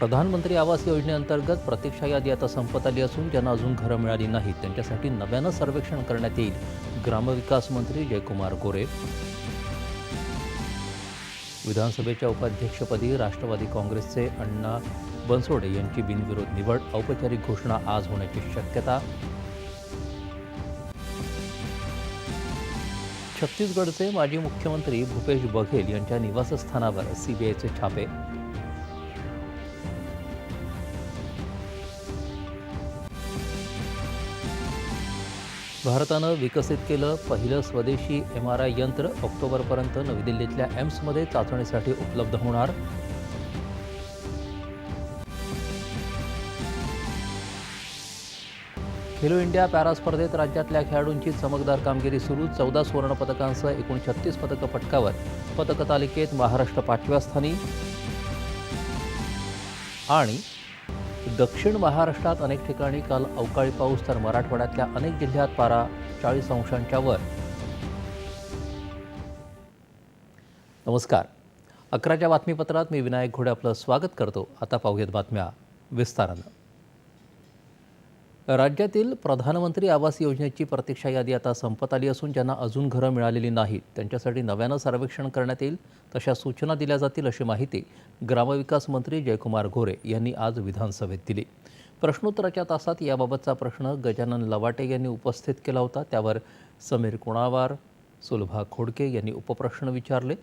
प्रधानमंत्री आवास योजनेअंतर्गत प्रतीक्षा यादी आता संपत आली असून ज्यांना अजून घरं मिळाली नाहीत त्यांच्यासाठी नव्यानं सर्वेक्षण करण्यात येईल. ग्रामविकास मंत्री जयकुमार गोरे. विधानसभेच्या उपाध्यक्षपदी राष्ट्रवादी काँग्रेसचे अण्णा बनसोडे यांची बिनविरोध निवड औपचारिक घोषणा आज होण्याची शक्यता. छत्तीसगडचे माजी मुख्यमंत्री भूपेश बघेल यांच्या निवासस्थानावर सीबीआयचे छापे भारतानं विकसित केलं पहिलं स्वदेशी एम आर आय यंत्र ऑक्टोबरपर्यंत नवी दिल्लीतल्या एम्समध्ये चाचणीसाठी उपलब्ध होणार. खेलो इंडिया पॅरा स्पर्धेत राज्यातल्या खेळाडूंची चमकदार कामगिरी सुरू. चौदा सुवर्णपदकांसह एकूण छत्तीस पदकं पटकावत पदकतालिकेत महाराष्ट्र पाचव्या स्थानी. आणि दक्षिण महाराष्ट्रात अनेक ठिकाणी काल अवकाळी पाऊस तर मराठवाड्यातल्या अनेक जिल्ह्यात पारा चाळीस अंशांच्या वर. नमस्कार. अकराच्या बातमीपत्रात मी विनायक घोडे आपलं स्वागत करतो. आता पाहूयात बातम्या विस्तारानं. राज्यातील प्रधानमंत्री आवास योजनेची प्रतीक्षा यादी आता संपत आली असून ज्यांना अजून घरं मिळालेली नाहीत त्यांच्यासाठी नव्यानं सर्वेक्षण करण्यात येईल तशा सूचना दिल्या जातील अशी माहिती ग्रामविकास मंत्री जयकुमार गोरे यांनी आज विधानसभेत दिली. प्रश्नोत्तराच्या तासात याबाबतचा प्रश्न गजानन लवाटे यांनी उपस्थित केला होता. त्यावर समीर कुणावार सुलभा खोडके यांनी उपप्रश्न विचारले.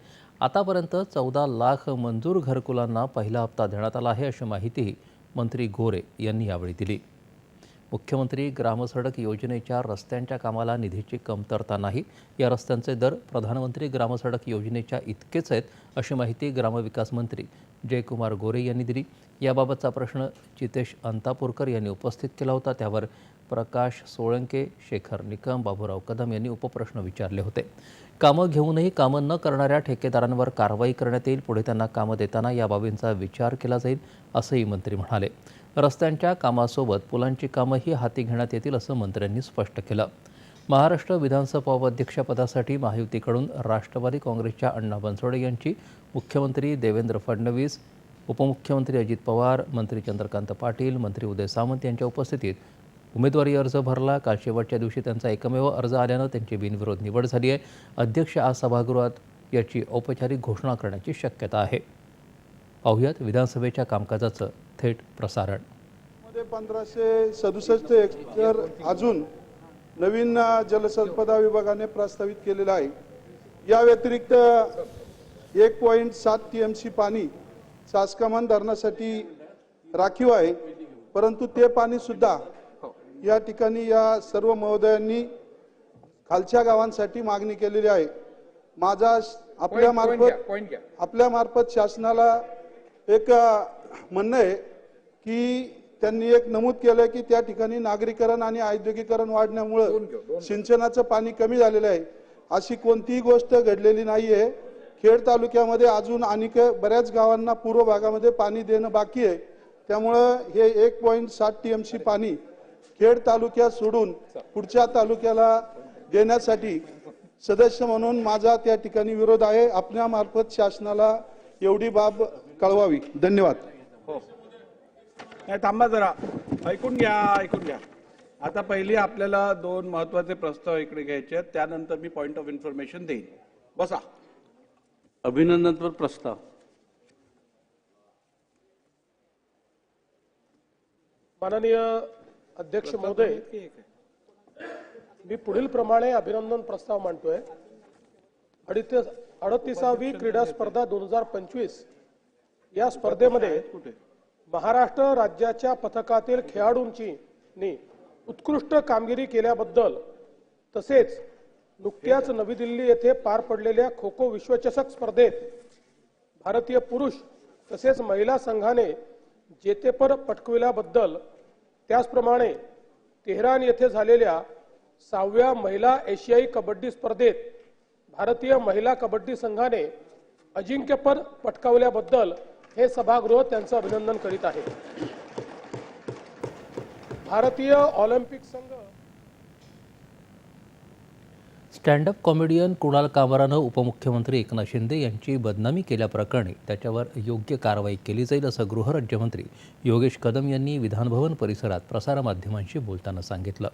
आतापर्यंत चौदा लाख मंजूर घरकुलांना पहिला हप्ता देण्यात आला आहे अशी माहितीही मंत्री गोरे यांनी यावेळी दिली. मुख्यमंत्री ग्रामसडक योजनेच्या रस्त्यांच्या कामाला निधीची कमतरता नाही. या रस्त्यांचे दर प्रधानमंत्री ग्रामसडक योजनेच्या इतकेच आहेत अशी माहिती ग्रामविकास मंत्री जयकुमार गोरे यांनी दिली. याबाबतचा प्रश्न जितेश अंतापूरकर यांनी उपस्थित केला होता. त्यावर प्रकाश सोळंके शेखर निकम बाबूराव कदम यांनी उपप्रश्न विचारले होते. कामं घेऊनही कामं न करणाऱ्या ठेकेदारांवर कारवाई करण्यात येईल पुढे त्यांना कामं देताना या बाबींचा विचार केला जाईल असंही मंत्री म्हणाले. रस्त्यांच्या कामासोबत पुलांची कामंही हाती घेण्यात येतील असं मंत्र्यांनी स्पष्ट केलं. महाराष्ट्र विधानसभा उपाध्यक्षपदासाठी महायुतीकडून राष्ट्रवादी काँग्रेसच्या अण्णा बनसोडे यांची मुख्यमंत्री देवेंद्र फडणवीस उपमुख्यमंत्री अजित पवार मंत्री चंद्रकांत पाटील मंत्री उदय सामंत यांच्या उपस्थितीत उमेदवारी अर्ज भरला. काल शेवटच्या दिवशी त्यांचा एकमेव अर्ज आल्यानं त्यांची बिनविरोध निवड झाली आहे. अध्यक्ष आज सभागृहात याची औपचारिक घोषणा करण्याची शक्यता आहे. पाहुयात विधानसभेच्या कामकाजाचं थेट प्रसारण. मध्ये पंधराशे सदुसष्ट हेक्टर अजून नवीन जलसंपदा विभागाने प्रस्तावित केलेलं आहे. या व्यतिरिक्त एक पॉईंट सात टी एम सी पाणी सासकमान धरणासाठी राखीव आहे. परंतु ते पाणी सुद्धा या ठिकाणी या सर्व महोदयांनी खालच्या गावांसाठी मागणी केलेली आहे. माझा आपल्या मार्फत आपल्या मार्फत शासनाला एक म्हणणं आहे की त्यांनी एक नमूद केलं की त्या ठिकाणी नागरीकरण आणि औद्योगिकरण वाढण्यामुळं सिंचनाचं पाणी कमी झालेलं आहे. अशी कोणतीही गोष्ट घडलेली नाहीये. खेड तालुक्यामध्ये अजून अनेक बऱ्याच गावांना पूर्व भागामध्ये पाणी देणं बाकी आहे. त्यामुळं हे एक पॉईंट सात टी एम सी पाणी खेड तालुक्यात सोडून पुढच्या तालुक्याला देण्यासाठी सदस्य म्हणून माझा त्या ठिकाणी विरोध आहे. आपल्या मार्फत शासनाला एवढी बाब कळवावी. धन्यवाद. नाही थांबा जरा. ऐकून घ्या ऐकून घ्या. आता पहिली आपल्याला दोन महत्त्वाचे प्रस्ताव इकडे घ्यायचे आहेत. त्यानंतर मी पॉइंट ऑफ इन्फॉर्मेशन देईन. बसा. अभिनंदनपर प्रस्ताव. माननीय अध्यक्ष महोदय मी पुढील प्रमाणे अभिनंदन प्रस्ताव मांडतोय. अडतीस अडतीसावी क्रीडा स्पर्धा दोन हजार पंचवीस या स्पर्धेमध्ये महाराष्ट्र राज्याच्या पथकातील खेळाडूंची नी उत्कृष्ट कामगिरी केल्याबद्दल तसेच नुकत्याच नवी दिल्ली येथे पार पडलेल्या खो खो विश्वचषक स्पर्धेत भारतीय पुरुष तसेच महिला संघाने जेतेपद पटकविल्याबद्दल त्याचप्रमाणे तेहरान येथे झालेल्या सहाव्या महिला एशियाई कबड्डी स्पर्धेत भारतीय महिला कबड्डी संघाने अजिंक्यपद पटकावल्याबद्दल हे सभागृह त्यांचं अभिनंदन करीत आहे. भारतीय ऑलिम्पिक संघ स्टँडअप कॉमेडियन कुणाल कामरानं उपमुख्यमंत्री एकनाथ शिंदे यांची बदनामी केल्याप्रकरणी त्याच्यावर योग्य कारवाई केली जाईल असं गृहराज्यमंत्री योगेश कदम यांनी विधानभवन परिसरात प्रसारमाध्यमांशी बोलताना सांगितलं.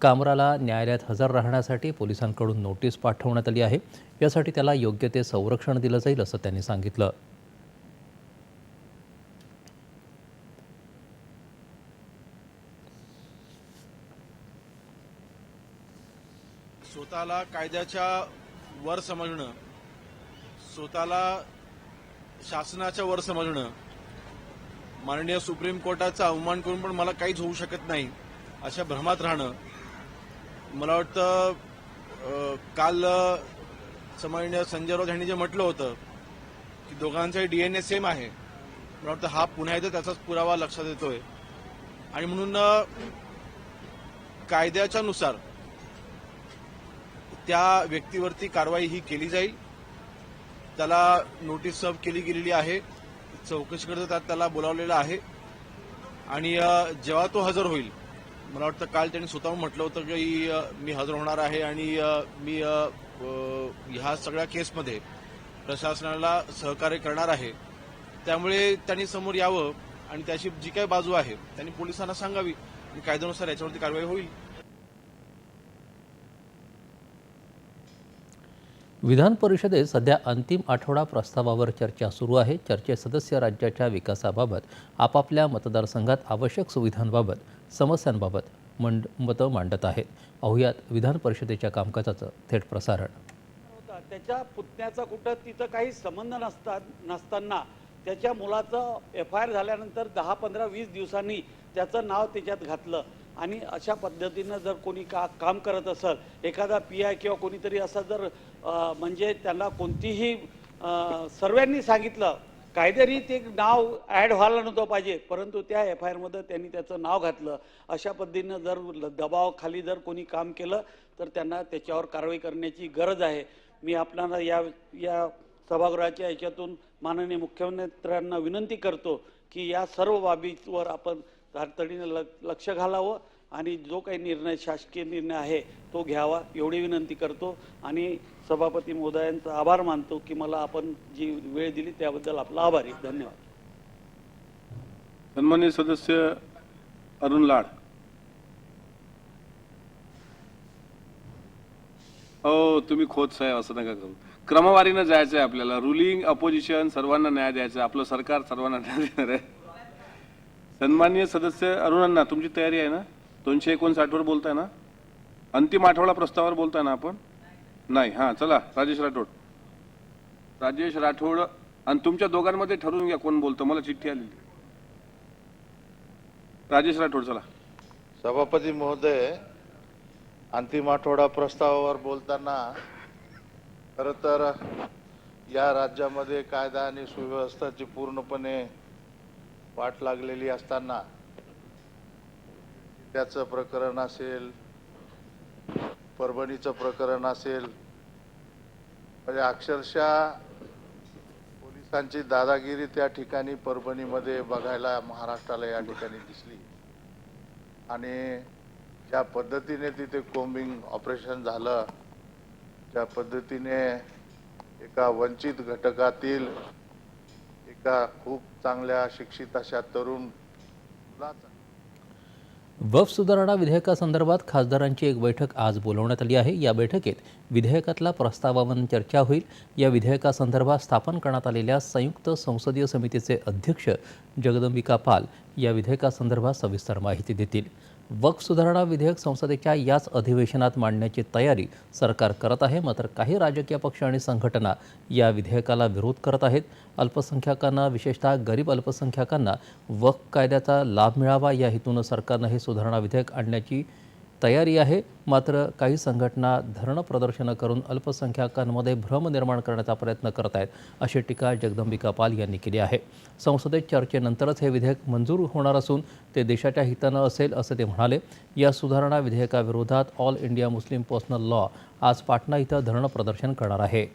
कामराला न्यायालयात हजर राहण्यासाठी पोलिसांकडून नोटीस पाठवण्यात आली आहे. यासाठी त्याला योग्य ते संरक्षण दिलं जाईल असं त्यांनी सांगितलं. स्वतःला कायद्याच्या वर समजणं स्वतःला शासनाच्या वर समजणं माननीय सुप्रीम कोर्टाचा अवमान करून पण मला काहीच होऊ शकत नाही अशा भ्रमात राहणं मला वाटतं काल अं, समाननीय संजय राऊत यांनी जे म्हटलं होतं की दोघांचाही डीएनए सेम आहे मला वाटतं हा पुन्हा एकदा त्याचाच पुरावा लक्षात येतोय. आणि म्हणून कायद्याच्या नुसार त्या व्यक्तीवरती कारवाई ही केली जाईल. त्याला नोटीस सर्व केली गेलेली आहे. चौकशी त्यात त्याला बोलावलेलं आहे. आणि जेव्हा तो हजर होईल मला वाटतं काल त्यांनी स्वतःहून म्हटलं होतं की मी हजर होणार आहे आणि मी ह्या सगळ्या केसमध्ये प्रशासनाला सहकार्य करणार आहे. त्यामुळे त्यांनी समोर यावं आणि त्याची जी काही बाजू आहे त्यांनी पोलिसांना सांगावी आणि कायद्यानुसार याच्यावरती कारवाई होईल. विधान परिषदेत सध्या अंतिम आठवडा प्रस्तावावर चर्चा सुरू आहे. चर्चेत सदस्य राज्याच्या विकासाबाबत आपापल्या मतदारसंघात आवश्यक सुविधांबाबत समस्यांबाबत मंड मतं मांडत आहेत. पाहुयात विधान परिषदेच्या कामकाजाचं थेट प्रसारण. होता त्याच्या पुतण्याचा कुठं तिथं काही संबंध नसतात नसताना त्याच्या मुलाचं एफ आय आर झाल्यानंतर दहा पंधरा वीस दिवसांनी त्याचं नाव त्याच्यात घातलं. आणि अशा पद्धतीनं जर कोणी का काम करत असेल एखादा पी आय किंवा कोणीतरी असं जर म्हणजे त्यांना कोणतीही सर्वांनी सांगितलं कायदेरी ते नाव ॲड व्हायला नव्हतं पाहिजे परंतु त्या एफ आय आरमध्ये त्यांनी त्याचं नाव घातलं. अशा पद्धतीनं जर ल- दबावाखाली जर कोणी काम केलं तर त्यांना त्याच्यावर कारवाई करण्याची गरज आहे. मी आपल्याला या या सभागृहाच्या याच्यातून माननीय मुख्यमंत्र्यांना विनंती करतो की या सर्व बाबीवर आपण तातडीनं ल लक्ष घालावं. आणि जो काही निर्णय शासकीय निर्णय आहे तो घ्यावा. एवढी विनंती करतो. आणि सभापती महोदयांचा आभार मानतो की मला आपण जी वेळ दिली त्याबद्दल आपला आभारी धन्यवाद. सन्मान्य सदस्य अरुण लाड. हो तुम्ही खोत साहेब असं नका करू. क्रमवारीनं जायचं आहे आपल्याला. रुलिंग अपोजिशन सर्वांना न्याय द्यायचा आहे. आपलं सरकार सर्वांना न्याय देणार आहे. सन्मान्य सदस्य अरुणांना तुमची तयारी आहे ना? दोनशे एकोणसाठवर बोलताय ना? अंतिम आठवडा प्रस्तावावर बोलताय ना आपण? नाही हां चला राजेश राठोड. राजेश राठोड आणि तुमच्या दोघांमध्ये ठरवून घ्या कोण बोलतं मला चिठ्ठी आलेली. राजेश राठोड चला. सभापती महोदय अंतिम आठवडा प्रस्तावावर बोलताना खर तर या राज्यामध्ये कायदा आणि सुव्यवस्थाची पूर्णपणे वाट लागलेली असताना त्याचं प्रकरण असेल परभणीचं प्रकरण असेल म्हणजे अक्षरशः पोलिसांची दादागिरी त्या ठिकाणी परभणीमध्ये बघायला महाराष्ट्राला या ठिकाणी दिसली. आणि ज्या पद्धतीने तिथे कोम्बिंग ऑपरेशन झालं ज्या पद्धतीने एका वंचित घटकातील एका खूप चांगल्या शिक्षित अशा तरुण मुलाचा वफ सुधारणा विधेयकासंदर्भात खासदारांची एक बैठक आज बोलवण्यात आली आहे. या बैठकीत विधेयकातल्या प्रस्तावावर चर्चा होईल. या विधेयकासंदर्भात स्थापन करण्यात आलेल्या संयुक्त संसदीय समितीचे अध्यक्ष जगदंबिका पाल या विधेयकासंदर्भात सविस्तर माहिती देतील. वक्फ सुधारणा विधेयक संसदेच्या याच अधिवेशनात मांडण्याची तयारी सरकार करत आहे मात्र काही राजकीय पक्ष आणि संघटना या विधेयकाला विरोध करत आहेत. अल्पसंख्याकांना विशेषतः गरीब अल्पसंख्याकांना वक्फ कायद्याचा लाभ मिळावा या हेतूनं सरकारनं हे सुधारणा विधेयक आणण्याची तयारी आहे. मात्र काही संघटना धरणं प्रदर्शनं करून अल्पसंख्याकांमध्ये भ्रम निर्माण करण्याचा प्रयत्न करत आहेत, अशी टीका जगदंबिका पाल यांनी केली आहे. संसदेत हे विधेयक मंजूर होणार असून ते देशाच्या हितानं सुधारणा विधेयकाविरोधात All India Muslim personal law आज पाटणा इथं धरणं प्रदर्शन करणार आहे.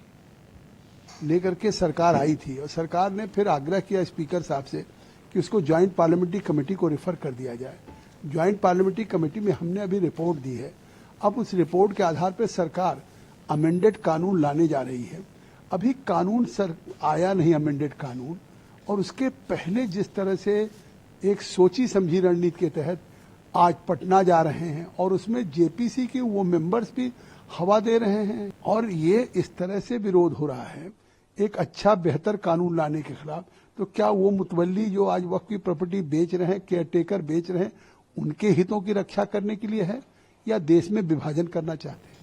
लेकर के सरकार आई थी और सरकार ने फिर आग्रह किया स्पीकर साहब से कि उसको ज्वाइंट पार्लियामेंट्री कमेटी को रेफर कर दिया जाए। ज्वाइंट पार्लियामेंट्री कमेटी में हमने अभी रिपोर्ट दी है। अब उस रिपोर्ट के आधार पर सरकार अमेंडेड कानून लाने जा रही है। अभी कानून सर, आया नहीं अमेंडेड कानून, और उसके पहले जिस तरह से एक सोची समझी रणनीति के तहत आज पटना जा रहे हैं, और उसमें जेपीसी के वो मेंबर्स भी हवा दे रहे हैं, और ये इस तरह से विरोध हो रहा है, एक अच्छा बेहतर कानून लाने के खिलाफ तो क्या वो मुतवली जो आज वक्त की प्रॉपर्टी बेच रहे हैं केयर टेकर बेच रहे हैं उनके हितों की रक्षा करने के लिए है या देश में विभाजन करना चाहते हैं?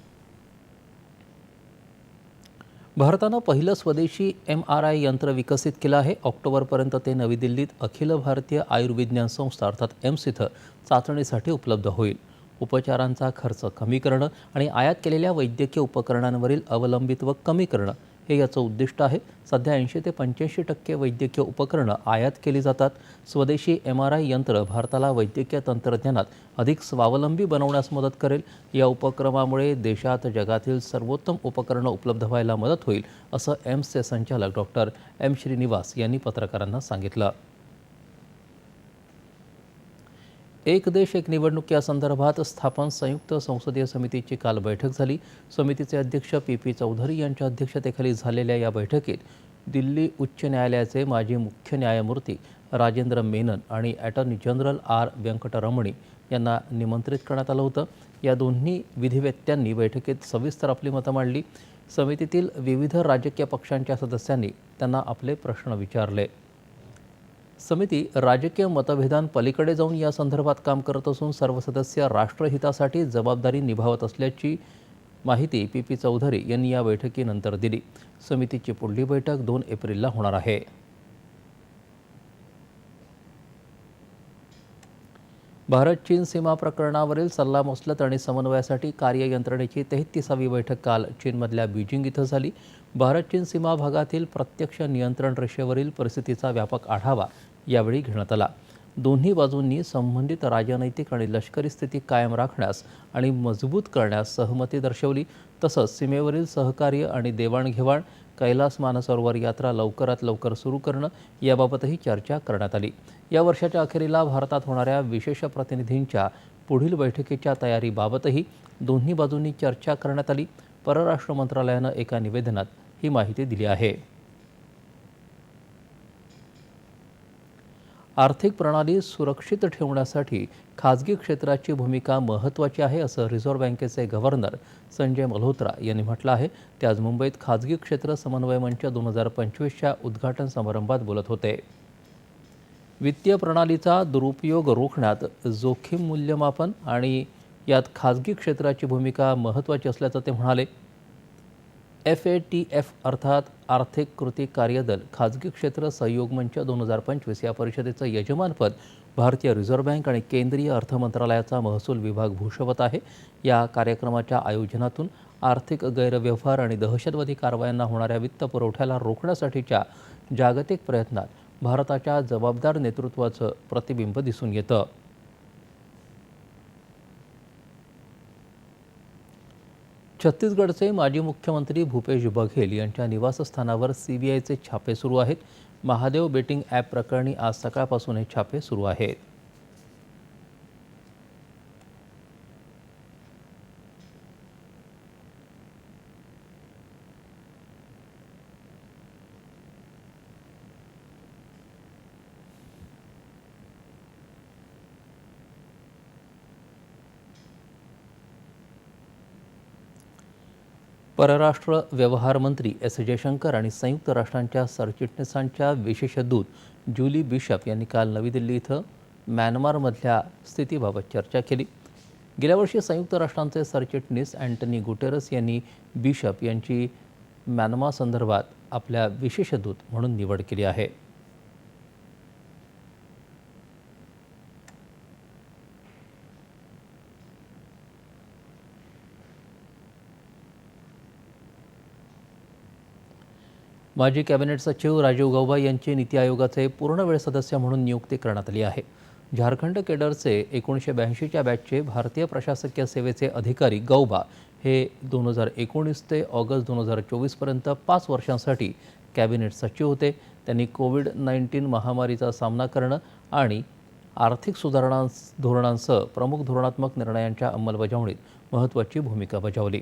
भारतानं पहिलं स्वदेशी एम आर आय यंत्र विकसित केलं आहे. ऑक्टोबरपर्यंत ते नवी दिल्लीत अखिल भारतीय आयुर्विज्ञान संस्था अर्थात एम्स इथं चाचणीसाठी उपलब्ध होईल. उपचारांचा खर्च कमी करणं आणि आयात केलेल्या वैद्यकीय उपकरणांवरील अवलंबित्व कमी करणं हे याचं उद्दिष्ट आहे. सध्या ऐंशी ते पंच्याऐंशी टक्के वैद्यकीय उपकरणं आयात केली जातात. स्वदेशी एम आर आय यंत्र भारताला वैद्यकीय तंत्रज्ञानात अधिक स्वावलंबी बनवण्यास मदत करेल. या उपक्रमामुळे देशात जगातील सर्वोत्तम उपकरणं उपलब्ध व्हायला मदत होईल असं एम्सचे संचालक डॉक्टर एम श्रीनिवास यांनी पत्रकारांना सांगितलं. एक देश एक निवडणूक या संदर्भात स्थापन संयुक्त संसदीय समितीची काल बैठक झाली. समितीचे अध्यक्ष पी पी चौधरी यांच्या अध्यक्षतेखाली झालेल्या या बैठकीत दिल्ली उच्च न्यायालयाचे माजी मुख्य न्यायमूर्ती राजेंद्र मेनन आणि अटॉर्नी जनरल आर व्यंकटरमणी यांना निमंत्रित करण्यात आलं होतं. या दोन्ही विधिवेत्यांनी बैठकीत सविस्तर आपली मतं मांडली. समितीतील विविध राजकीय पक्षांच्या सदस्यांनी त्यांना आपले प्रश्न विचारले. समिती राजकीय मतभेदांपलीकडे जाऊन या संदर्भात काम करत असून सर्व सदस्य राष्ट्रहितासाठी जबाबदारी निभावत असल्याची माहिती पी पी चौधरी यांनी या बैठकीनंतर दिली. समितीची पुढली बैठक दोन एप्रिलला होणार आहे. भारत चीन सीमा प्रकरणावरील सल्लामसलत आणि समन्वयासाठी कार्ययंत्रणेची तेहतीसावी बैठक काल चीनमधल्या बीजिंग इथं झाली. भारत चीन सीमा भागातील प्रत्यक्ष नियंत्रण रेषेवरील परिस्थितीचा व्यापक आढावा यावेळी घेण्यात आला. दोन्ही बाजूंनी संबंधित राजनैतिक आणि लष्करी स्थिती कायम राखण्यास आणि मजबूत करण्यास सहमती दर्शवली. तसंच सीमेवरील सहकार्य आणि देवाणघेवाण कैलास मानसरोवर यात्रा लवकरात लवकर सुरू करणं याबाबतही चर्चा करण्यात आली. या वर्षाच्या अखेरीला भारतात होणाऱ्या विशेष प्रतिनिधींच्या पुढील बैठकीच्या तयारीबाबतही दोन्ही बाजूंनी चर्चा करण्यात आली. परराष्ट्र मंत्रालयानं एका निवेदनात ही माहिती दिली आहे. आर्थिक प्रणाली सुरक्षित ठेवण्यासाठी खाजगी क्षेत्राची भूमिका महत्त्वाची आहे असं रिझर्व्ह बँकेचे गव्हर्नर संजय मल्होत्रा यांनी म्हटलं आहे. ते आज मुंबईत खाजगी क्षेत्र समन्वय मंच दोन हजार पंचवीसच्या उद्घाटन समारंभात बोलत होते. वित्तीय प्रणालीचा दुरुपयोग रोखण्यात जोखीम मूल्यमापन आणि यात खाजगी क्षेत्राची भूमिका महत्त्वाची असल्याचं ते म्हणाले. एफ ए टी एफ अर्थात आर्थिक कृती कार्यदल खाजगी क्षेत्र सहयोग मंच दोन हजार पंचवीस या परिषदेचं यजमानपद भारतीय रिझर्व्ह बँक आणि केंद्रीय अर्थ मंत्रालयाचा महसूल विभाग भूषवत आहे. या कार्यक्रमाच्या आयोजनातून आर्थिक गैरव्यवहार आणि दहशतवादी कारवायांना होणाऱ्या वित्त पुरवठ्याला रोखण्यासाठीच्या जागतिक प्रयत्नात भारताच्या जबाबदार नेतृत्वाचं प्रतिबिंब दिसून येतं. छत्तीसगडचे माजी मुख्यमंत्री भूपेश बघेल यांच्या निवासस्थानावर सीबीआयचे छापे सुरू आहेत. महादेव बेटिंग ॲप प्रकरणी आज सकाळपासून हे छापे सुरू आहेत. परराष्ट्र व्यवहार मंत्री एस जयशंकर आणि संयुक्त राष्ट्रांच्या सरचिटणीसांच्या विशेष दूत जुली बिशप यांनी काल नवी दिल्ली इथं म्यानमारमधल्या स्थितीबाबत चर्चा केली. गेल्या वर्षी संयुक्त राष्ट्रांचे सरचिटणीस अँटनी गुटेरस यांनी बिशप यांची म्यानमार आपल्या विशेष दूत म्हणून निवड केली आहे. माजी कॅबिनेट सचिव राजीव गौबा यांची नीती आयोगाचे पूर्णवेळ सदस्य म्हणून नियुक्ती करण्यात आली आहे. झारखंड केडरचे एकोणीसशे ब्याऐंशीच्या बॅचचे भारतीय प्रशासकीय सेवेचे अधिकारी गौबा हे दोन हजार एकोणीस ते ऑगस्ट दोन हजार चोवीसपर्यंत पाच वर्षांसाठी कॅबिनेट सचिव होते. त्यांनी कोविड नाईन्टीन महामारीचा सामना करणं आणि आर्थिक सुधारणा धोरणांसह प्रमुख धोरणात्मक निर्णयांच्या अंमलबजावणीत महत्त्वाची भूमिका बजावली.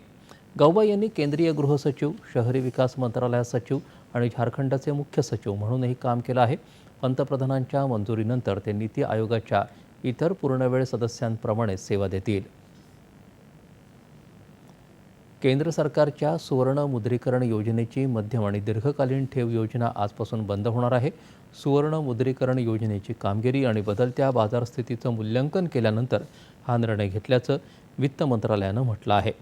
गौबा यांनी केंद्रीय गृहसचिव शहरी विकास मंत्रालयात सचिव आणि झारखंडचे मुख्य सचिव म्हणूनही काम केलं आहे. पंतप्रधानांच्या मंजुरीनंतर ते नीती आयोगाच्या इतर पूर्णवेळ सदस्यांप्रमाणे सेवा देतील. केंद्र सरकारच्या सुवर्ण मुद्रीकरण योजनेची मध्यम आणि दीर्घकालीन ठेव योजना आजपासून बंद होणार आहे. सुवर्ण मुद्रीकरण योजनेची कामगिरी आणि बदलत्या बाजारस्थितीचं मूल्यांकन केल्यानंतर हा निर्णय घेतल्याचं वित्त मंत्रालयानं म्हटलं आहे.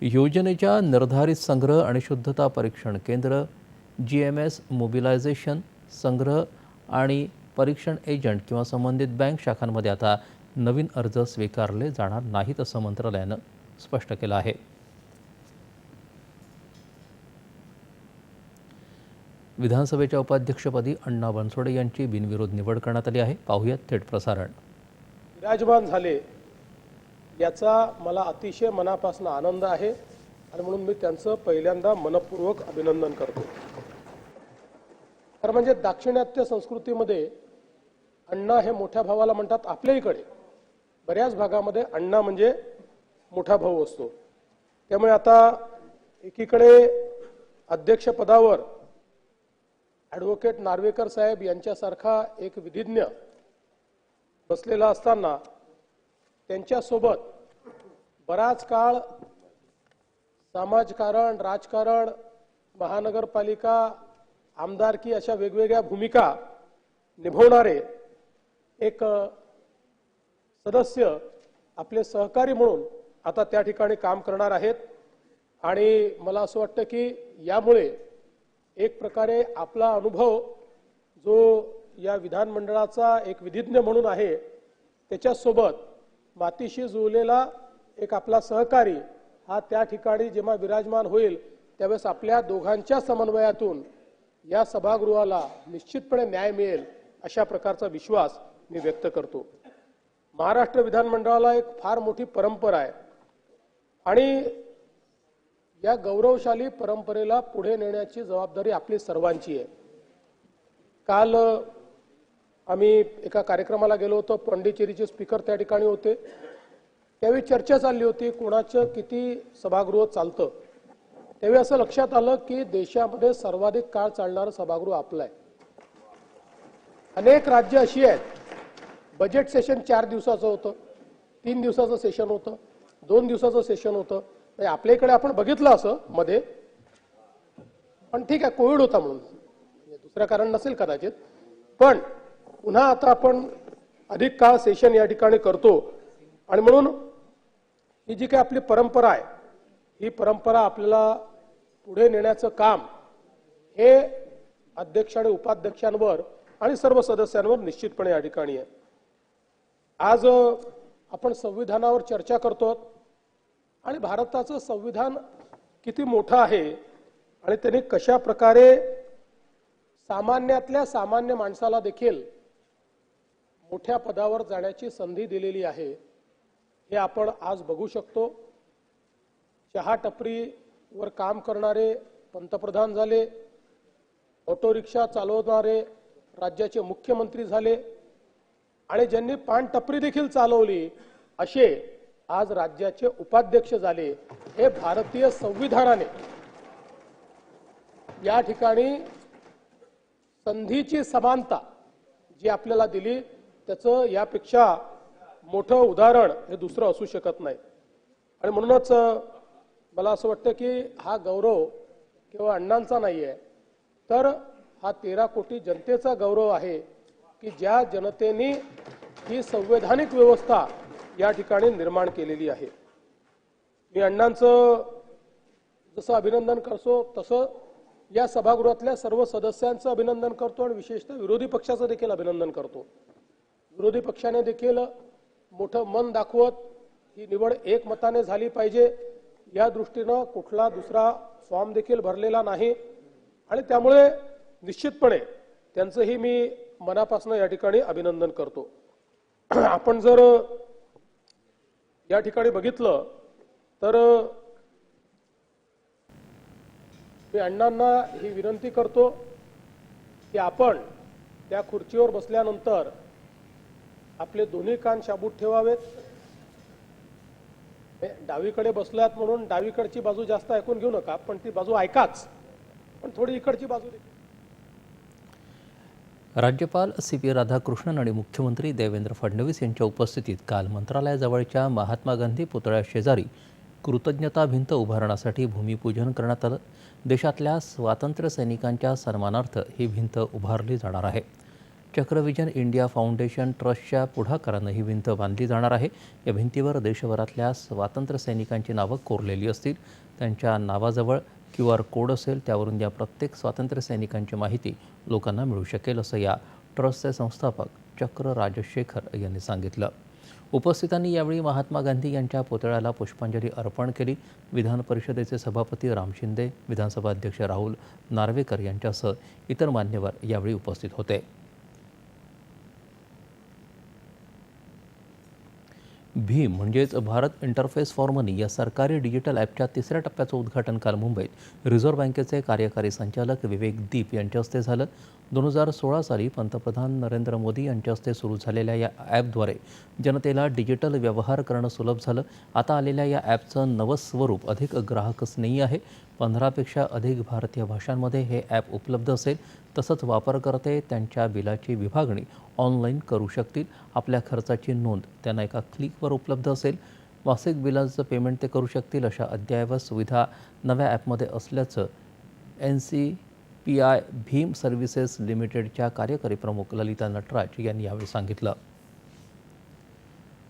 योजनेच्या निर्धारित संग्रह आणि शुद्धता परीक्षण केंद्र जी एम एस मोबिलायझेशन संग्रह आणि परीक्षण एजंट किंवा संबंधित बँक शाखांमध्ये आता नवीन अर्ज स्वीकारले जाणार नाहीत असं मंत्रालयानं स्पष्ट केलं आहे. विधानसभेच्या उपाध्यक्षपदी अण्णा बनसोडे यांची बिनविरोध निवड करण्यात आली आहे. पाहुयात थेट प्रसारण. विराजमान झाले याचा मला अतिशय मनापासून आनंद आहे. आणि म्हणून मी त्यांचं पहिल्यांदा मनपूर्वक अभिनंदन करतो. तर म्हणजे दाक्षिणात्य संस्कृतीमध्ये अण्णा हे मोठ्या भावाला म्हणतात आपल्या इकडे. बऱ्याच भागामध्ये अण्णा म्हणजे मोठा भाऊ असतो. त्यामुळे आता एकीकडे अध्यक्षपदावर ॲडव्होकेट नार्वेकर साहेब यांच्यासारखा एक विधिज्ञ बसलेला असताना त्यांच्यासोबत बराच काळ समाजकारण राजकारण महानगरपालिका आमदारकी अशा वेगवेगळ्या भूमिका निभवणारे एक सदस्य आपले सहकारी म्हणून आता त्या ठिकाणी काम करणार आहेत. आणि मला असं वाटतं की यामुळे एक प्रकारे आपला अनुभव जो या विधानमंडळाचा एक विधिज्ञ म्हणून आहे त्याच्यासोबत मातीशी जुळलेला एक आपला सहकारी हा त्या ठिकाणी जेव्हा विराजमान होईल त्यावेळेस आपल्या दोघांच्या समन्वयातून या सभागृहाला निश्चितपणे न्याय मिळेल अशा प्रकारचा विश्वास मी व्यक्त करतो. महाराष्ट्र विधानमंडळाला एक फार मोठी परंपरा आहे. आणि या गौरवशाली परंपरेला पुढे नेण्याची जबाबदारी आपली सर्वांची आहे. काल आम्ही एका कार्यक्रमाला गेलो होतो पंडिचेरीचे स्पीकर त्या ठिकाणी होते. त्यावेळी चर्चा चालली होती कोणाचं किती सभागृह चालतं. त्यावेळी असं लक्षात आलं की देशामध्ये सर्वाधिक काळ चालणारं सभागृह आपलं आहे. अनेक राज्य अशी आहेत बजेट सेशन चार दिवसाचं होतं तीन दिवसाचं सेशन होतं दोन दिवसाचं सेशन होतं. म्हणजे आपल्या इकडे आपण बघितलं असं मध्ये पण ठीक आहे कोविड होता म्हणून. म्हणजे दुसरं कारण नसेल कदाचित. पण पुन्हा आता आपण अधिक काळ सेशन या ठिकाणी करतो. आणि म्हणून ही जी काही आपली परंपरा आहे ही परंपरा आपल्याला पुढे नेण्याचं काम हे अध्यक्ष आणि उपाध्यक्षांवर आणि सर्व सदस्यांवर निश्चितपणे या ठिकाणी आहे. आज आपण संविधानावर चर्चा करतो आणि भारताचं संविधान किती मोठं आहे आणि त्यांनी कशा प्रकारे सामान्यातल्या सामान्य माणसाला देखील मोठ्या पदावर जाण्याची संधी दिलेली आहे हे आपण आज बघू शकतो. चहा टपरीवर काम करणारे पंतप्रधान झाले ऑटो रिक्षा चालवणारे राज्याचे मुख्यमंत्री झाले आणि ज्यांनी पान टपरी देखील चालवली असे आज राज्याचे उपाध्यक्ष झाले हे भारतीय संविधानाने. या ठिकाणी संधीची समानता जी आपल्याला दिली त्याचं यापेक्षा मोठं उदाहरण हे दुसरं असू शकत नाही. आणि म्हणूनच मला असं वाटतं की हा गौरव केवळ अण्णांचा नाही आहे तर हा तेरा कोटी जनतेचा गौरव आहे की ज्या जनतेने ही संवैधानिक व्यवस्था या ठिकाणी निर्माण केलेली आहे. मी अण्णांचं जसं अभिनंदन करतो तसं या सभागृहातल्या सर्व सदस्यांचं अभिनंदन करतो आणि विशेषतः विरोधी पक्षाचं देखील अभिनंदन करतो. विरोधी पक्षाने देखील मोठं मन दाखवत ही निवड एकमताने झाली पाहिजे. या दृष्टीनं कुठला दुसरा फॉर्म देखील भरलेला नाही. आणि त्यामुळे निश्चितपणे त्यांचंही मी मनापासून या ठिकाणी अभिनंदन करतो. आपण जर या ठिकाणी बघितलं तर मी अण्णांना ही विनंती करतो की आपण त्या खुर्चीवर बसल्यानंतर आपले दोन्ही कान शाबूत ठेवावेत. डावीकडे बसलात म्हणून डावीकडची बाजू जास्त ऐकून घेऊ नका पण ती बाजू ऐकाच. पण थोडी इकडची बाजू राज्यपाल सी पी राधाकृष्णन आणि मुख्यमंत्री देवेंद्र फडणवीस यांच्या उपस्थितीत काल मंत्रालयाजवळच्या महात्मा गांधी पुतळ्याशेजारी कृतज्ञता भिंत उभारण्यासाठी भूमिपूजन करण्यात आलं. देशातल्या स्वातंत्र्य सैनिकांच्या सन्मानार्थ ही भिंत उभारली जाणार आहे. चक्रविजन इंडिया फाउंडेशन ट्रस्टच्या पुढाकारानं ही भिंत बांधली जाणार आहे. या भिंतीवर देशभरातल्या स्वातंत्र्य सैनिकांची नावं कोरलेली असतील. त्यांच्या नावाजवळ क्यू आर कोड असेल त्यावरून या प्रत्येक स्वातंत्र्य सैनिकांची माहिती लोकांना मिळू शकेल असं या ट्रस्टचे संस्थापक चक्र राजशेखर यांनी सांगितलं. उपस्थितांनी यावेळी महात्मा गांधी यांच्या पुतळ्याला पुष्पांजली अर्पण केली. विधान परिषदेचे सभापती राम शिंदे विधानसभा अध्यक्ष राहुल नार्वेकर यांच्यासह इतर मान्यवर यावेळी उपस्थित होते. भीम म्हणजेच भारत इंटरफेस फॉर मनी या सरकारी डिजिटल ॲपच्या तिसऱ्या टप्प्याचं उद्घाटन काल मुंबईत. रिझर्व्ह बँकेचे कार्यकारी संचालक विवेक दीप यांच्या हस्ते झालं. दोन हजार सोळा साली पंतप्रधान नरेंद्र मोदी यांच्या हस्ते सुरू झालेल्या या ॲपद्वारे जनतेला डिजिटल व्यवहार करणं सुलभ झालं. आता आलेल्या या ॲपचं नवं स्वरूप अधिक ग्राहकस्नेही आहे. पंधरापेक्षा अधिक भारतीय भाषांमध्ये हे ॲप उपलब्ध असेल तसंच वापरकर्ते त्यांच्या बिलाची विभागणी ऑनलाईन करू शकतील. आपल्या खर्चाची नोंद त्यांना एका क्लिकवर उपलब्ध असेल. मासिक बिलाचं पेमेंट ते करू शकतील अशा अद्ययावत सुविधा नव्या ॲपमध्ये असल्याचं N C P I Bhim services लिमिटेडच्या कार्यकारी प्रमुख ललिता नटराज यांनी यावेळी सांगितलं.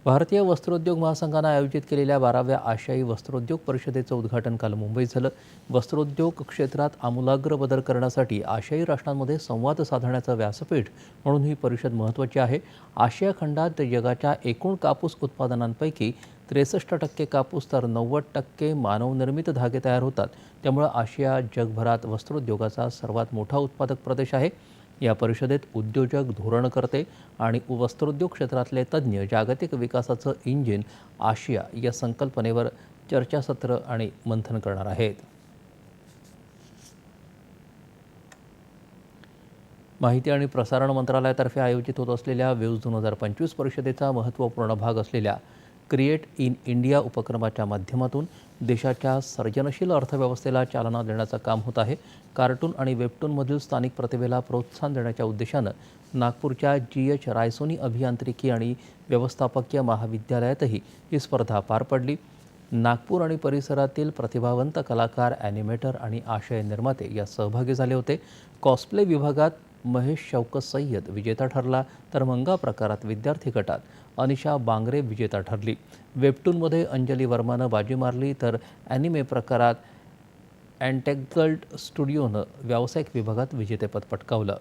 भारतीय वस्त्रोद्योग महासंघानं आयोजित केलेल्या बाराव्या आशियाई वस्त्रोद्योग परिषदेचं उद्घाटन काल मुंबईत झालं. वस्त्रोद्योग क्षेत्रात आमूलाग्र बदल करण्यासाठी आशियाई राष्ट्रांमध्ये संवाद साधण्याचं व्यासपीठ म्हणून ही परिषद महत्त्वाची आहे. आशिया खंडात जगाच्या एकूण कापूस उत्पादनांपैकी त्रेसष्ट टक्के कापूस तर नव्वद टक्के मानवनिर्मित धागे तयार होतात. त्यामुळं आशिया जगभरात वस्त्रोद्योगाचा सर्वात मोठा उत्पादक प्रदेश आहे. या परिषदेत उद्योजक धोरणकर्ते आणि वस्त्रोद्योग क्षेत्रातले तज्ज्ञ जागतिक विकासाचं इंजिन आशिया या संकल्पनेवर चर्चासत्र आणि मंथन करणार आहेत. माहिती आणि प्रसारण मंत्रालयातर्फे आयोजित होत असलेल्या व्यूज दोन हजार पंचवीस परिषदेचा महत्त्वपूर्ण भाग असलेल्या क्रिएट इन इंडिया उपक्रमाच्या माध्यमातून देशाच्या सर्जनशील अर्थव्यवस्थेला चालना देण्याचं काम होत आहे. कार्टून आणि वेबटूनमधील स्थानिक प्रतिभेला प्रोत्साहन देण्याच्या उद्देशानं नागपूरच्या जी एच रायसोनी अभियांत्रिकी आणि व्यवस्थापकीय महाविद्यालयातही ही स्पर्धा पार पडली. नागपूर आणि परिसरातील प्रतिभावंत कलाकार ॲनिमेटर आणि आशय निर्माते या सहभागी झाले होते. कॉस्प्ले विभागात महेश शौकत सय्यद विजेता ठरला तर मंगा प्रकारात विद्यार्थी गटात अनिशा बांगरे विजेता ठरली. वेबटूनमध्ये अंजली वर्मानं बाजी मारली तर ॲनिमे प्रकारात अँटेगल्ट स्टुडिओनं व्यावसायिक विभागात विजेतेपद पटकावलं.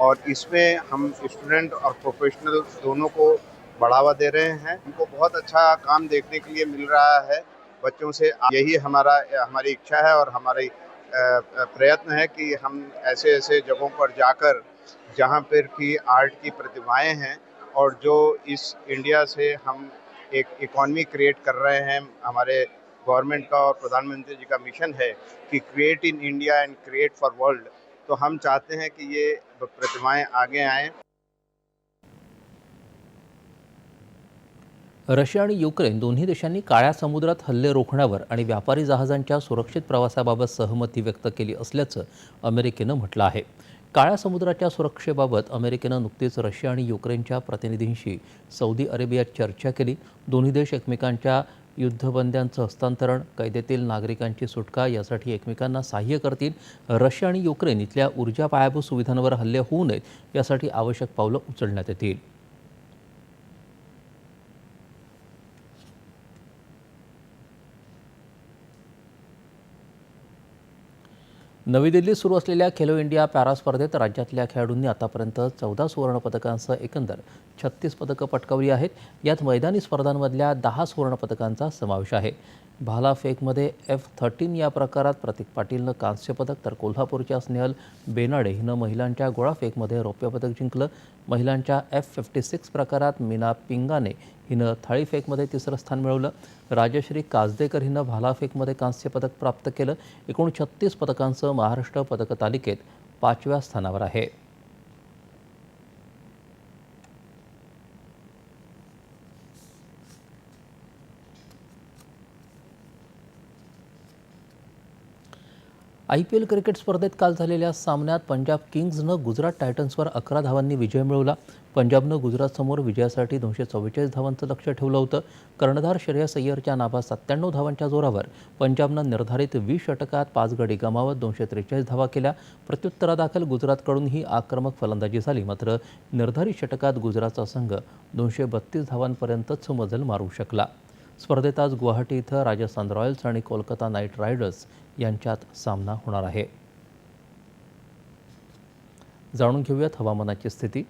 और इसमें हम स्टूडेंट और प्रोफेशनल दोनों को बढ़ावा दे रहे हैं। हमको बहुत अच्छा काम देखने के लिए मिल रहा है। बच्चों से यही हमारा, हमारी इच्छा है और हमारी प्रयत्न है कि हम ऐसे ऐसे जगहों पर जाकर, जहाँ पर की आर्ट की प्रतिभाएँ हैं और जो इस इंडिया से हम एक इकॉनमी क्रिएट कर रहे हैं। हमारे गवर्नमेंट का और प्रधानमंत्री जी का मिशन है कि create in India and create for world तो हम चाहते हैं कि ये प्रतिमाएं आगे आएं। रशिया आणि युक्रेन दोन्ही देशांनी काळ्या समुद्रात हल्ले रोखण्यावर आणि व्यापारी जहाजांच्या सुरक्षित प्रवासाबाबत सहमती व्यक्त केली असल्याचं अमेरिकेनं म्हटलं आहे. काळ्या समुद्राच्या सुरक्षेबाबत अमेरिकेनं नुकतीच रशिया आणि युक्रेनच्या प्रतिनिधींशी सौदी अरेबियात चर्चा केली. दोन्ही देश एकमेकांच्या युद्धबंद्यांचं हस्तांतरण कैदेतील नागरिकांची सुटका यासाठी एकमेकांना सहाय्य करतील. रशिया आणि युक्रेन इथल्या ऊर्जा पायाभूत सुविधांवर हल्ले होऊ नयेत यासाठी आवश्यक पावलं उचलण्यात येतील. नवी दिल्लीत सुरू असलेल्या खेलो इंडिया पॅरा स्पर्धेत राज्यातल्या खेळाडूंनी आतापर्यंत चौदा सुवर्णपदकांसह एकंदर छत्तीस पदकं पटकावली आहेत. यात मैदानी स्पर्धांमधल्या दहा सुवर्णपदकांचा समावेश आहे. भालाफेकमध्ये एफ थर्टीन या प्रकारात प्रतीक पाटीलनं कांस्य पदक तर कोल्हापूरच्या स्नेहल बेनाडे हिनं महिलांच्या गोळाफेकमध्ये रौप्य पदक जिंकलं. महिलांच्या एफ फिफ्टी सिक्स प्रकारात मीना पिंगाने हिनं थाळीफेकमध्ये तिसरं स्थान मिळवलं. राजश्री काजदेकर हिनं भालाफेकमध्ये कांस्य पदक प्राप्त केलं. एकूण छत्तीस पदकांचं महाराष्ट्र पदक तालिकेत पाचव्या स्थानावर आहे. आय पी एल क्रिकेट स्पर्धेत काल झालेल्या सामन्यात पंजाब किंग्जनं गुजरात टायटन्सवर अकरा धावांनी विजय मिळवला. पंजाबनं गुजरातसमोर विजयासाठी दोनशे चव्वेचाळीस धावांचं लक्ष ठेवलं होतं. कर्णधार श्रेयस अय्यरच्या नाभा सत्त्याण्णव धावांच्या जोरावर पंजाबनं निर्धारित वीस षटकात पाच गडी गमावत दोनशे त्रेचाळीस धावा केल्या. प्रत्युत्तरादाखल गुजरातकडून ही आक्रमक फलंदाजी झाली. मात्र निर्धारित षटकात गुजरातचा संघ दोनशे बत्तीस धावांपर्यंतच मजल मारू शकला. स्पर्धेत आज गुवाहाटी इथं राजस्थान रॉयल्स आणि कोलकाता नाईट रायडर्स यांच्यात सामना होणार आहे. जाणून घेऊयात हवामानाची स्थिती.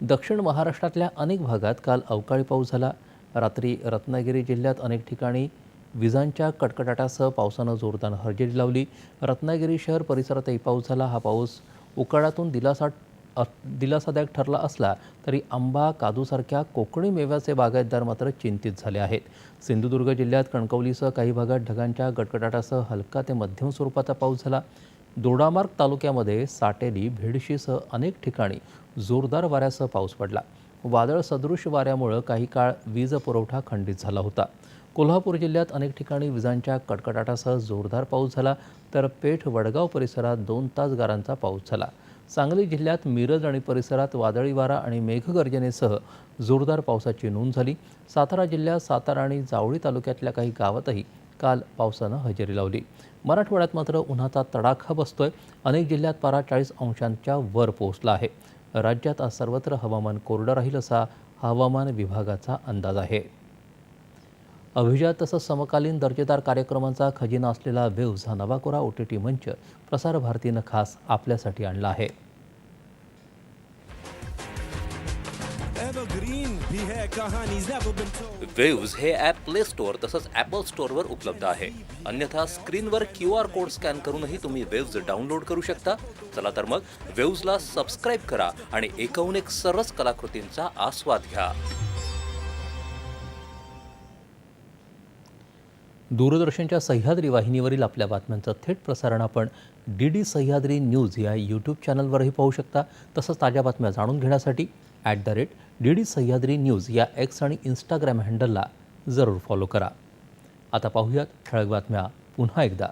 दक्षिण महाराष्ट्रातल्या अनेक भागात काल अवकाळी पाऊस झाला. रात्री रत्नागिरी जिल्ह्यात अनेक ठिकाणी विजांच्या कडकडाटासह पावसानं जोरदार हजेरी लावली. रत्नागिरी शहर परिसरातही पाऊस झाला. हा पाऊस उकाड्यातून दिलासा दिलासादायक ठरला असला तरी आंबा काजूसारख्या कोकणी मेव्याचे बागायतदार मात्र चिंतित झाले आहेत. सिंधुदुर्ग जिल्ह्यात कणकवलीसह काही भागात ढगांच्या गटगटाटासह हलका ते मध्यम स्वरूपाचा पाऊस झाला. दोडामार्ग तालुक्यामध्ये साटेली भेडशीसह अनेक ठिकाणी जोरदार वाऱ्यासह पाऊस पडला. वादळ सदृश वाऱ्यामुळं काही काळ वीज पुरवठा खंडित झाला होता. कोल्हापूर जिल्ह्यात अनेक ठिकाणी विजांच्या कडकडाटासह जोरदार पाऊस झाला तर पेठ वडगाव परिसरात दोन तास गारांचा पाऊस झाला. सांगली जिल्ह्यात मिरज आणि परिसरात वादळी वारा आणि मेघगर्जनेसह जोरदार पावसाची नोंद झाली. सातारा जिल्ह्यात सातारा आणि जावळी तालुक्यातल्या काही गावातही काल पावसानं हजेरी लावली. मराठवाड्यात मात्र उन्हाचा तडाखा बसतोय. अनेक जिल्ह्यात पारा चाळीस अंशांच्या वर पोहोचला आहे. राज्यात आज सर्वत्र हवामान कोरडं राहील असा हवामान विभागाचा अंदाज आहे. अभिजात तसंच समकालीन दर्जेदार कार्यक्रमांचा खजिना असलेला वेव्ज हा नवा कोरा ओ टी टी मंच प्रसार भारतीनं खास आपल्यासाठी आणला आहे. वेव्ज हे ॲप प्ले स्टोअर तसंच ॲपल स्टोअरवर उपलब्ध आहे. अन्यथा स्क्रीनवर क्यू आर कोड स्कॅन करूनही तुम्ही वेव्ज डाउनलोड करू शकता. चला तर मग वेव्जला सबस्क्राईब करा आणि एकूण एक सरस कलाकृतींचा आस्वाद घ्या. दूरदर्शनच्या सह्याद्री वाहिनीवरील आपल्या बातम्यांचं थेट प्रसारण आपण डी डी सह्याद्री न्यूज या यूट्यूब चॅनलवरही पाहू शकता. तसंच ताज्या बातम्या जाणून घेण्यासाठी at the rate D D Sahyadri news या एक्स आणि इंस्टाग्राम हँडलला जरूर फॉलो करा. आता पाहूयात ठळक बातम्या पुन्हा एकदा.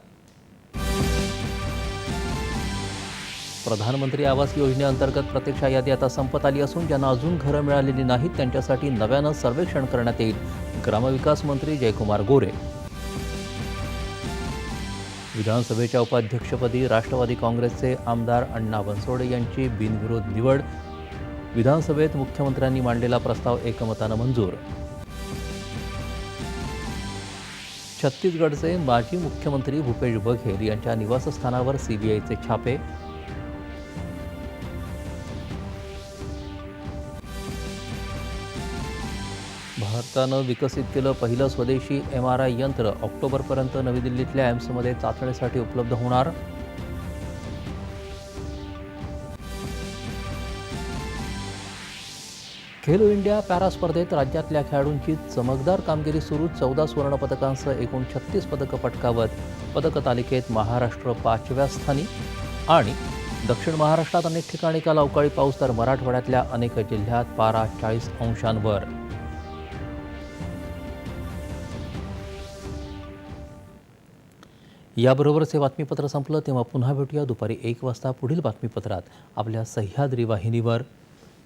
प्रधानमंत्री आवास योजनेअंतर्गत प्रतीक्षा यादी आता संपत आली असून ज्यांना अजून घरं मिळालेली नाहीत त्यांच्यासाठी नव्यानं सर्वेक्षण करण्यात येईल. ग्रामविकास मंत्री जयकुमार गोरे. विधानसभेच्या उपाध्यक्षपदी राष्ट्रवादी काँग्रेसचे आमदार अण्णा बनसोडे यांची बिनविरोध निवड. विधानसभेत मुख्यमंत्र्यांनी मांडलेला प्रस्ताव एकमतानं मंजूर. छत्तीसगडचे माजी मुख्यमंत्री भूपेश बघेल यांच्या निवासस्थानावर सीबीआयचे छापे. भारतानं विकसित केलं पहिलं स्वदेशी एम आर आय यंत्र ऑक्टोबरपर्यंत नवी दिल्लीतल्या एम्समध्ये चाचणीसाठी उपलब्ध होणार. खेलो इंडिया पॅरा स्पर्धेत राज्यातल्या खेळाडूंची चमकदार कामगिरी सुरू चौदा सुवर्णपदकांसह एकूण छत्तीस पदकं पटकावत. पदक तालिकेत महाराष्ट्र पाचव्या स्थानी आणि दक्षिण महाराष्ट्रात अनेक ठिकाणी काल अवकाळी पाऊस तर मराठवाड्यातल्या अनेक जिल्ह्यात पारा चाळीस अंशांवर. याबरोबरच हे बातमीपत्र संपलं तेव्हा पुन्हा भेटूया दुपारी एक वाजता पुढील बातमीपत्रात आपल्या सह्याद्री वाहिनीवर.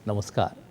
नमस्कार.